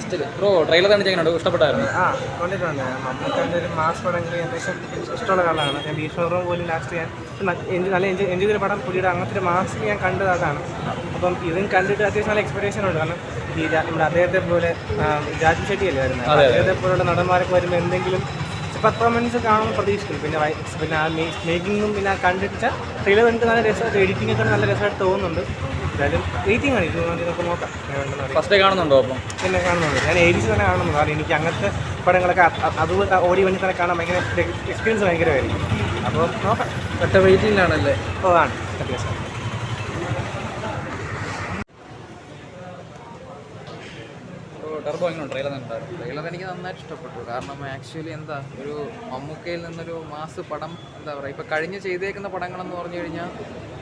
Artist bro trailer കാണിച്ച് എങ്ങനെയുണ്ട് ഇഷ്ടപ്പെട്ടായിരുന്നു? ആ കണ്ടിട്ടുണ്ട്. മമ്മൂക്കാന്റെ ഒരു മാസ് പടങ്ങൾ ഏകദേശം ഇഷ്ടമുള്ള കാണാണ് ഞാൻ ഭീഷ്മപുരം പോലും ലാസ്റ്റ് ഞാൻ നല്ല എൻജോയ് എൻജോയ് ചെയ്ത പടം പുലിയുടെ അങ്ങനത്തെ ഒരു മാസ് ഞാൻ കണ്ടത് അതാണ്. അപ്പം ഇതും കണ്ടിട്ട് അത്യാവശ്യം നല്ല എക്സ്പെക്ടേഷൻ ഉണ്ട്. കാരണം ഈ നമ്മുടെ അദ്ദേഹത്തെ പോലെ ജാജി രാജു ഷെട്ടി അല്ലേ വരുന്നത് അദ്ദേഹത്തെ പോലുള്ള നടന്മാരൊക്കെ വരുമ്പോൾ എന്തെങ്കിലും പെർഫോമൻസ് കാണുമ്പോൾ പ്രതീക്ഷിക്കുന്നു. പിന്നെ പിന്നെ ആ മേക്കിങ്ങും പിന്നെ ആ കണ്ടിട്ട് ട്രെയിലർ കണ്ടിട്ട് നല്ല രസമായിട്ട് എഡിറ്റിംഗ് ഒക്കെ നല്ല രസമായിട്ട് തോന്നുന്നുണ്ട്. എന്തായാലും വെയിറ്റിംഗ് ആണ്. ഇത് നമുക്ക് നോക്കാം. എങ്ങനെയുണ്ടെന്ന് അറിയാം. ഫസ്റ്റ് ഡേ കാണുന്നുണ്ടോ അപ്പം? പിന്നെ കാണുന്നുണ്ട്. ഞാൻ ഏരിയസ് തന്നെ കാണുന്നുണ്ട്. കാരണം എനിക്ക് അങ്ങനത്തെ പടങ്ങളൊക്കെ അത് അത് അതുപോലെ ഓടി വണ്ടി തന്നെ കാണാൻ ഭയങ്കര എക്സ്പീരിയൻസ് ഭയങ്കരമായിരിക്കും. അപ്പോൾ നോക്കാം. ഒറ്റ വെയിറ്റിംഗിലാണല്ലേ ഓ ആണ്. അത്യാവശ്യം ടർബോ എങ്ങനെയുണ്ട് ട്രെയിലർ കണ്ടായിരുന്നു ട്രെയിലർ എനിക്ക് നന്നായിട്ട് ഇഷ്ടപ്പെട്ടു. കാരണം ആക്ച്വലി എന്താ ഒരു മമ്മൂക്കയിൽ നിന്നൊരു മാസ് പടം എന്താ പറയുക ഇപ്പം കഴിഞ്ഞ് ചെയ്തേക്കുന്ന പടങ്ങളെന്ന് പറഞ്ഞു കഴിഞ്ഞാൽ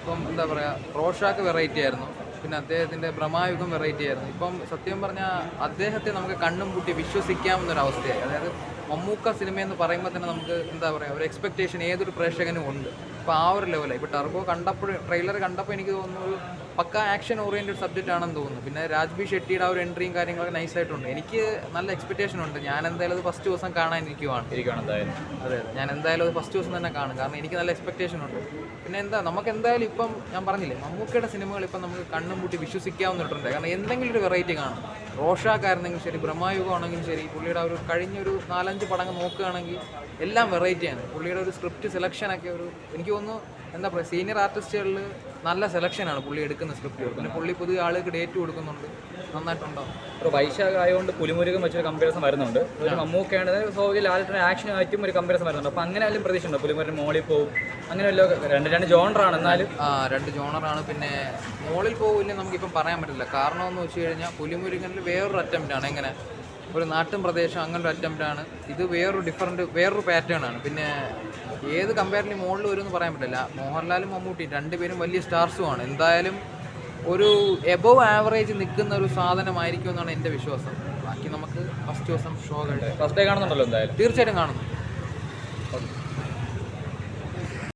ഇപ്പം എന്താ പറയുക റോഷാക്ക് വെറൈറ്റി ആയിരുന്നു. പിന്നെ അദ്ദേഹത്തിന്റെ ഭ്രമായുഗം വെറൈറ്റി ആയിരുന്നു. ഇപ്പം സത്യം പറഞ്ഞാൽ അദ്ദേഹത്തെ നമുക്ക് കണ്ണും പൂട്ടി വിശ്വസിക്കാവുന്നൊരു അവസ്ഥയായി അതായത് മമ്മൂക്ക സിനിമ എന്ന് പറയുമ്പോൾ തന്നെ നമുക്ക് എന്താ പറയുക ഒരു എക്സ്പെക്റ്റേഷൻ ഏതൊരു പ്രേക്ഷകനും ഉണ്ട്. അപ്പോൾ ആ ഒരു ലെവലായി ഇപ്പോൾ ടർബോ കണ്ടപ്പോൾ ട്രെയിലർ കണ്ടപ്പോൾ എനിക്ക് തോന്നുന്നു ഒരു പക്ക ആക്ഷൻ ഓറിയന്റഡ് സബ്ജക്റ്റ് ആണെന്ന് തോന്നുന്നു. പിന്നെ രാജ്ബി ഷെട്ടിയുടെ ആ ഒരു എൻട്രിയും കാര്യങ്ങളൊക്കെ നൈസായിട്ടുണ്ട് എനിക്ക് നല്ല എക്സ്പെക്റ്റേഷൻ ഉണ്ട്. ഞാൻ എന്തായാലും അത് ഫസ്റ്റ് ദിവസം കാണാൻ ഇരിക്കുവാണ്. അതെ അതെ. ഞാൻ എന്തായാലും അത് ഫസ്റ്റ് ദിവസം തന്നെ കാണും. കാരണം എനിക്ക് നല്ല എക്സ്പെക്റ്റേഷൻ ഉണ്ട്. പിന്നെ എന്താ നമുക്ക് എന്തായാലും ഇപ്പം ഞാൻ പറഞ്ഞില്ലേ മമ്മൂക്കയുടെ സിനിമകൾ ഇപ്പം നമുക്ക് കണ്ണും പൂട്ടി വിശ്വസിക്കാവുന്നിട്ടുണ്ട് കാരണം എന്തെങ്കിലും ഒരു വെറൈറ്റി കാണും. റോഷാക്കായിരുന്നെങ്കിലും ശരി ബ്രഹ്മായുഗം ആണെങ്കിലും ശരി പുള്ളിയുടെ ഒരു കഴിഞ്ഞൊരു നാലഞ്ച് പടങ്ങ് നോക്കുകയാണെങ്കിൽ എല്ലാം വെറൈറ്റിയാണ് പുള്ളിയുടെ ഒരു സ്ക്രിപ്റ്റ് സെലക്ഷനൊക്കെ ഒരു എനിക്ക് തോന്നുന്നു എന്താ പറയുക സീനിയർ ആർട്ടിസ്റ്റുകളിൽ നല്ല സെലക്ഷനാണ് പുള്ളി എടുക്കുന്ന സ്ക്രിപ്റ്റ് പിന്നെ പുള്ളി പുതിയ ആളുകൾക്ക് ഡേറ്റ് കൊടുക്കുന്നുണ്ട്. നന്നായിട്ടുണ്ടാവും ഇപ്പോൾ വൈശാഖ് ആയതുകൊണ്ട് പുലിമുരുകം വെച്ചൊരു കമ്പാരിസൺ വരുന്നുണ്ട്. ഒരു മമ്മൂക്കയാണ് ലാലിട്ടിന് ആക്ഷൻ ആയിട്ടും ഒരു കമ്പാരിസൺ വരുന്നുണ്ട്. അപ്പോൾ അങ്ങനെ ആയാലും പ്രതീക്ഷ പുലിമുരൻ പുലിമുരുകൻ മോളിൽ പോവും. അങ്ങനെ വല്ല രണ്ട് രണ്ട് ജോണറാണ് എന്നാലും. ആ രണ്ട് ജോണറാണ് പിന്നെ മോളിൽ പോകില്ല നമുക്കിപ്പം പറയാൻ പറ്റില്ല. കാരണം എന്ന് വെച്ച് കഴിഞ്ഞാൽ പുലിമുരുകനിൽ വേറൊരു അറ്റംപ്റ്റാണ് എങ്ങനെ? ഒരു നാട്ടും പ്രദേശം അങ്ങനൊരു ഒരു അറ്റംപ്റ്റ് ആണ്. ഇത് വേറൊരു ഡിഫറന്റ് വേറൊരു പാറ്റേൺ ആണ്. പിന്നെ ഏത് കമ്പാരിറ്റി മുകളിൽ വരും എന്ന് പറയാൻ പറ്റില്ല. മോഹൻലാലും മമ്മൂട്ടിയും രണ്ടുപേരും വലിയ സ്റ്റാർസുമാണ് എന്തായാലും ഒരു എബവ് ആവറേജ് നിൽക്കുന്ന ഒരു സാധനമായിരിക്കും എന്നാണ് എന്റെ വിശ്വാസം. ബാക്കി നമുക്ക് ഫസ്റ്റ് ദിവസം ഷോ കഴിഞ്ഞ് ഫസ്റ്റ് ഡേ കാണുന്നുണ്ടല്ലോ എന്തായാലും. തീർച്ചയായിട്ടും കാണുന്നു.